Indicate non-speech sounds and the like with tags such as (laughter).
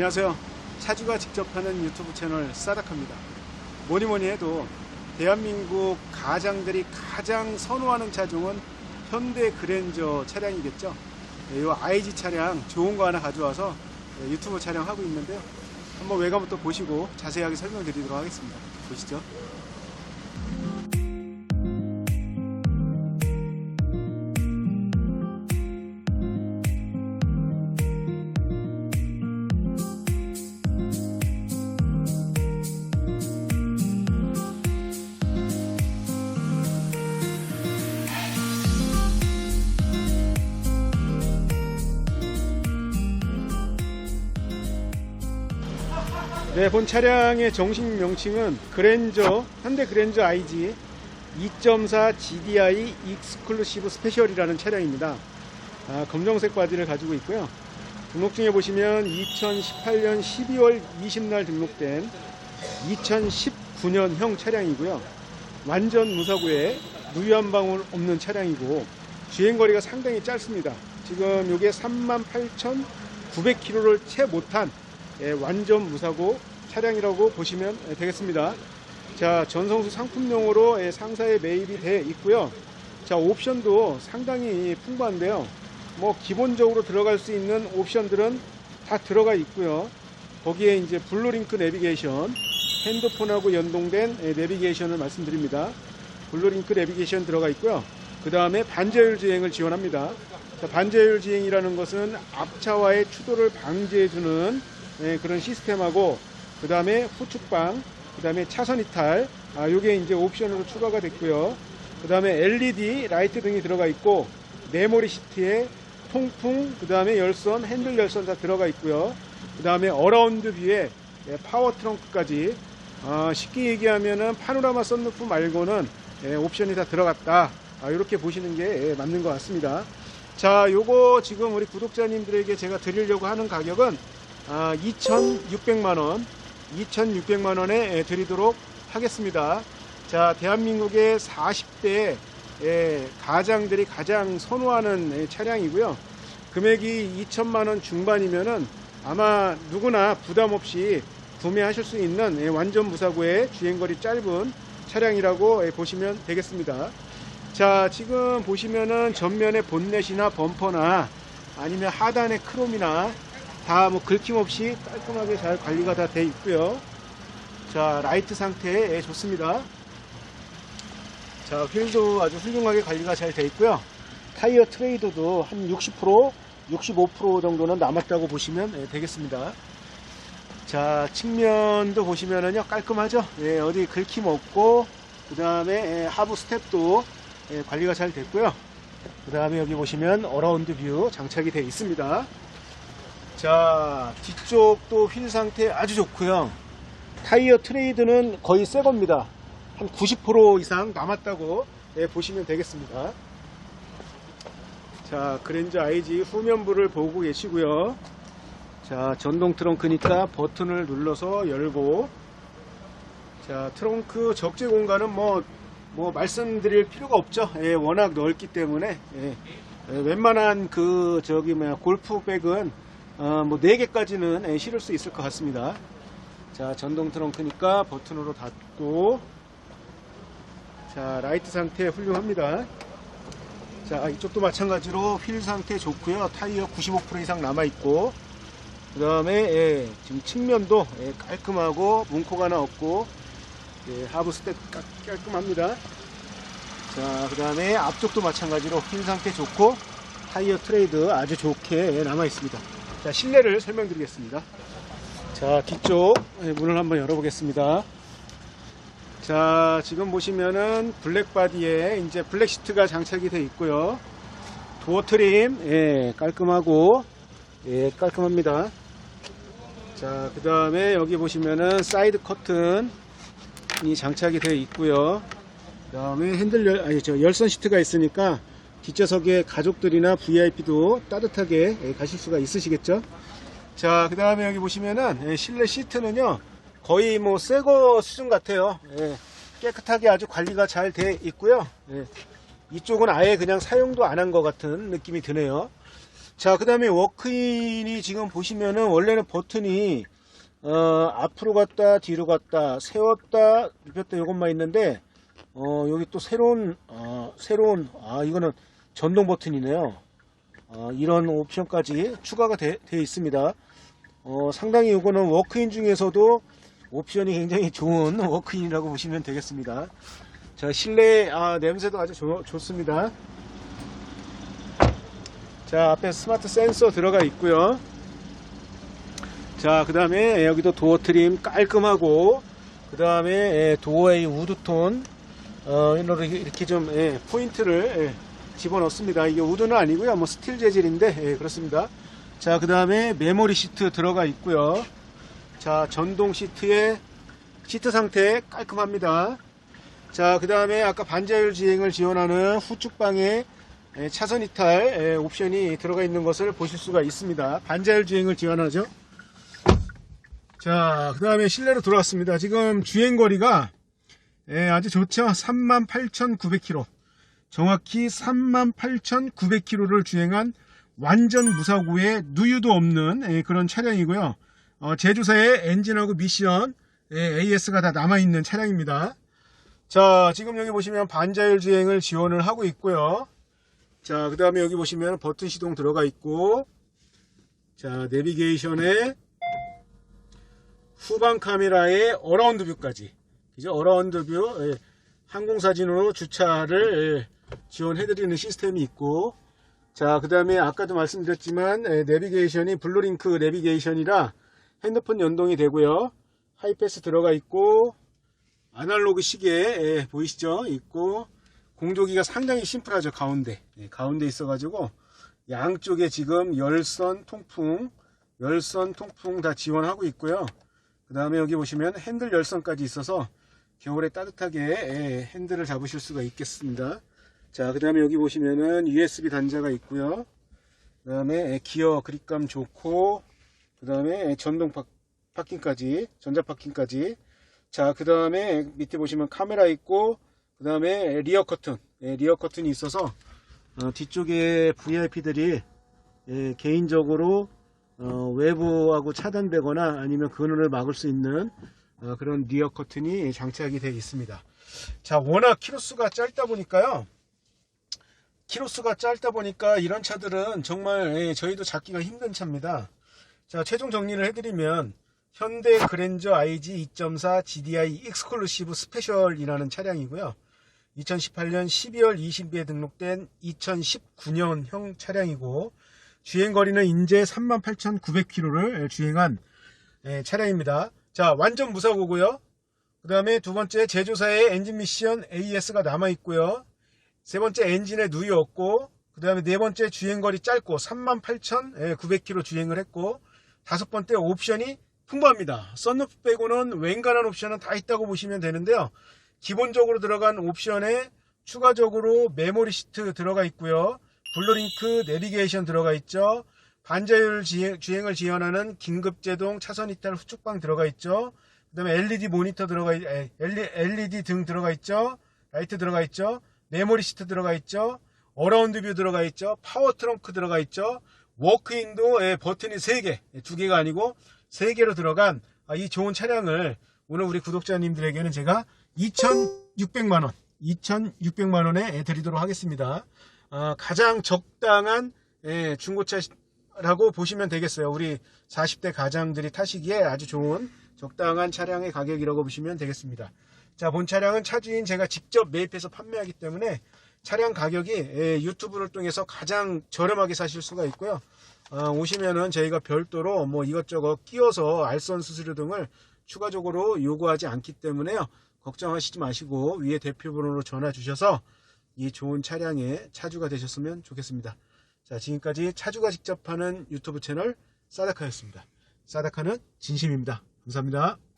안녕하세요. 차주가 직접 하는 유튜브 채널 싸닥합니다. 뭐니 뭐니 해도 대한민국 가장들이 가장 선호하는 차종은 현대 그랜저 차량이겠죠. 이 IG 차량 좋은 거 하나 가져와서 예, 유튜브 촬영하고 있는데요. 한번 외관부터 보시고 자세하게 설명드리도록 하겠습니다. 보시죠. 네, 본 차량의 정식 명칭은 그랜저, 현대 그랜저 IG 2.4 GDI 익스클루시브 스페셜이라는 차량입니다. 아, 검정색 바디를 가지고 있고요. 등록증에 보시면 2018년 12월 20날 등록된 2019년형 차량이고요. 완전 무사고에 누유 한 방울 없는 차량이고 주행거리가 상당히 짧습니다. 지금 이게 38,900km를 채 못한 예, 완전 무사고 차량이라고 보시면 예, 되겠습니다. 자, 전성수 상품용으로 예, 상사에 매입이 돼 있고요. 자, 옵션도 상당히 풍부한데요. 뭐 기본적으로 들어갈 수 있는 옵션들은 다 들어가 있고요. 거기에 이제 블루링크 내비게이션, 핸드폰하고 연동된 예, 내비게이션을 말씀드립니다. 블루링크 내비게이션 들어가 있고요. 그 다음에 반자율 주행을 지원합니다. 자, 반자율 주행이라는 것은 앞차와의 추돌을 방지해주는 예, 그런 시스템하고 그 다음에 후측방, 그 다음에 차선 이탈, 아, 요게 이제 옵션으로 추가가 됐고요. 그 다음에 LED 라이트 등이 들어가 있고 메모리 시트에 통풍, 그 다음에 열선, 핸들 열선 다 들어가 있고요. 그 다음에 어라운드 뷰에 예, 파워 트렁크까지 아, 쉽게 얘기하면은 파노라마 썬루프 말고는 예, 옵션이 다 들어갔다. 아, 이렇게 보시는 게 예, 맞는 것 같습니다. 자, 요거 지금 우리 구독자님들에게 제가 드리려고 하는 가격은 아, 2,600만 원, 2,600만 원에 예, 드리도록 하겠습니다. 자, 대한민국의 40대 예, 가장들이 가장 선호하는 예, 차량이고요. 금액이 2천만 원 중반이면은 아마 누구나 부담 없이 구매하실 수 있는 예, 완전 무사고의 주행거리 짧은 차량이라고 예, 보시면 되겠습니다. 자, 지금 보시면은 전면의 본넷이나 범퍼나 아니면 하단의 크롬이나 다 뭐 긁힘 없이 깔끔하게 잘 관리가 다 돼 있고요. 자, 라이트 상태 예, 좋습니다. 자, 휠도 아주 훌륭하게 관리가 잘 돼 있고요. 타이어 트레이드도 한 60%, 65% 정도는 남았다고 보시면 예, 되겠습니다. 자, 측면도 보시면은요, 깔끔하죠? 예, 어디 긁힘 없고, 그 다음에 하부 스텝도 예, 관리가 잘 됐고요. 그 다음에 여기 보시면 어라운드 뷰 장착이 되어 있습니다. 자, 뒤쪽도 휠 상태 아주 좋고요. 타이어 트레이드는 거의 새 겁니다. 한 90% 이상 남았다고 예, 보시면 되겠습니다. 자, 그랜저 IG 후면부를 보고 계시고요. 자, 전동 트렁크니까 버튼을 눌러서 열고 자, 트렁크 적재 공간은 뭐, 뭐 말씀드릴 필요가 없죠. 예, 워낙 넓기 때문에 예, 예, 웬만한 그 저기 뭐야 골프백은 어, 뭐 4개까지는 예, 실을 수 있을 것 같습니다. 자, 전동 트렁크니까 버튼으로 닫고 자, 라이트 상태 훌륭합니다. 자, 이쪽도 마찬가지로 휠 상태 좋고요. 타이어 95% 이상 남아 있고 그 다음에 지금 측면도 예, 깔끔하고 문코가 하나 없고 예, 하부 스텝 깔- 깔끔합니다. 자, 그 다음에 앞쪽도 마찬가지로 휠 상태 좋고 타이어 트레이드 아주 좋게 예, 남아 있습니다. 자, 실내를 설명드리겠습니다. 자, 뒤쪽 예, 문을 한번 열어보겠습니다. 자, 지금 보시면은 블랙 바디에 이제 블랙 시트가 장착이 되어 있고요. 도어 트림, 예, 깔끔하고, 예, 깔끔합니다. 자, 그 다음에 여기 보시면은 사이드 커튼이 장착이 되어 있고요. 그 다음에 핸들 열, 아니, 저 열선 시트가 있으니까 뒷좌석에 가족들이나 VIP도 따뜻하게 예, 가실 수가 있으시겠죠? 자, 그 다음에 여기 보시면은 예, 실내 시트는요, 거의 뭐 새 거 수준 같아요. 예, 깨끗하게 아주 관리가 잘 돼 있고요. 예, 이쪽은 아예 그냥 사용도 안 한 것 같은 느낌이 드네요. 자, 그 다음에 워크인이 지금 보시면은 원래는 버튼이 어, 앞으로 갔다, 뒤로 갔다, 세웠다, 눕혔다 이것만 있는데 어, 여기 또 새로운 어, 새로운 아 이거는 전동 버튼이네요. 어, 이런 옵션까지 추가가 돼, 돼 있습니다. 어, 상당히 이거는 워크인 중에서도 옵션이 굉장히 좋은 (laughs) 워크인이라고 보시면 되겠습니다. 자, 실내 아, 냄새도 아주 좋, 좋습니다. 자, 앞에 스마트 센서 들어가 있고요. 자, 그 다음에 여기도 도어 트림 깔끔하고, 그 다음에 도어의 우드톤, 어, 이렇게 좀, 예, 포인트를 예, 집어넣습니다. 이게 우드는 아니고요. 뭐 스틸 재질인데, 예, 그렇습니다. 자, 그 다음에 메모리 시트 들어가 있고요. 자, 전동 시트에 시트 상태 깔끔합니다. 자, 그 다음에 아까 반자율 주행을 지원하는 후측방에 예, 차선 이탈 예, 옵션이 들어가 있는 것을 보실 수가 있습니다. 반자율 주행을 지원하죠. 자, 그 다음에 실내로 들어왔습니다. 지금 주행 거리가 예, 아주 좋죠. 38,900km. 정확히 38,900km를 주행한 완전 무사고에 누유도 없는 예, 그런 차량이고요. 어, 제조사의 엔진하고 미션 예, AS가 다 남아있는 차량입니다. 자, 지금 여기 보시면 반자율 주행을 지원을 하고 있고요. 자, 그 다음에 여기 보시면 버튼 시동 들어가 있고, 자, 내비게이션에 후방 카메라에 어라운드 뷰까지, 그죠? 어라운드 뷰, 예, 항공사진으로 주차를 예, 지원해드리는 시스템이 있고, 자, 그 다음에 아까도 말씀드렸지만, 예, 내비게이션이 블루링크 내비게이션이라 핸드폰 연동이 되고요. 하이패스 들어가 있고, 아날로그 시계 예, 보이시죠? 있고, 공조기가 상당히 심플하죠 가운데 예, 가운데 있어 가지고 양쪽에 지금 열선 통풍 열선 통풍 다 지원하고 있고요 그 다음에 여기 보시면 핸들 열선까지 있어서 겨울에 따뜻하게 예, 핸들을 잡으실 수가 있겠습니다 자 그 다음에 여기 보시면은 USB 단자가 있고요. 그 다음에 예, 기어 그립감 좋고 그 다음에 전동 파, 파킹까지 전자 파킹까지. 자 그 다음에 밑에 보시면 카메라 있고 그 다음에 리어 커튼 예, 리어 커튼이 있어서 어, 뒤쪽에 VIP들이 예, 개인적으로 어, 외부하고 차단되거나 아니면 그늘을 막을 수 있는 어, 그런 리어 커튼이 장착이 되어 있습니다. 자 워낙 키로수가 짧다 보니까요 키로수가 짧다 보니까 이런 차들은 정말 예, 저희도 잡기가 힘든 차입니다 자 최종 정리를 해드리면 현대 그랜저 IG 2.4 GDI 익스클루시브 스페셜이라는 차량이고요 2018년 12월 20일에 등록된 2019년형 차량이고 주행거리는 인제 38,900km를 주행한 예, 차량입니다. 자 완전 무사고고요. 그 다음에 두 번째 제조사의 엔진 미션 AS가 남아있고요. 세 번째 엔진에 누이 없고 그 다음에 네 번째 주행거리 짧고 38,900km 주행을 했고 다섯 번째 옵션이 풍부합니다. 썬루프 빼고는 웬간한 옵션은 다 있다고 보시면 되는데요. 기본적으로 들어간 옵션에 추가적으로 메모리 시트 들어가 있고요. 블루링크 내비게이션 들어가 있죠. 반자율 주행, 을 지원하는 긴급제동 차선 이탈 후측방 들어가 있죠. 그 다음에 LED 모니터 들어가 있, LED 등 들어가 있죠. 라이트 들어가 있죠. 메모리 시트 들어가 있죠. 어라운드 뷰 들어가 있죠. 파워 트렁크 들어가 있죠. 워크인도 예, 버튼이 3개, 2개가 아니고 3개로 들어간 아, 이 좋은 차량을 오늘 우리 구독자님들에게는 제가 2,600만원, 2,600만원에 드리도록 하겠습니다. 어, 가장 적당한 예, 중고차라고 보시면 되겠어요. 우리 40대 가장들이 타시기에 아주 좋은 적당한 차량의 가격이라고 보시면 되겠습니다. 자, 본 차량은 차주인 제가 직접 매입해서 판매하기 때문에 차량 가격이 예, 유튜브를 통해서 가장 저렴하게 사실 수가 있고요. 어, 오시면은 저희가 별도로 뭐 이것저것 끼워서 알선 수수료 등을 추가적으로 요구하지 않기 때문에요. 걱정하시지 마시고 위에 대표 번호로 전화 주셔서 이 좋은 차량의 차주가 되셨으면 좋겠습니다. 자, 지금까지 차주가 직접 하는 유튜브 채널 사다카였습니다. 사다카는 진심입니다. 감사합니다.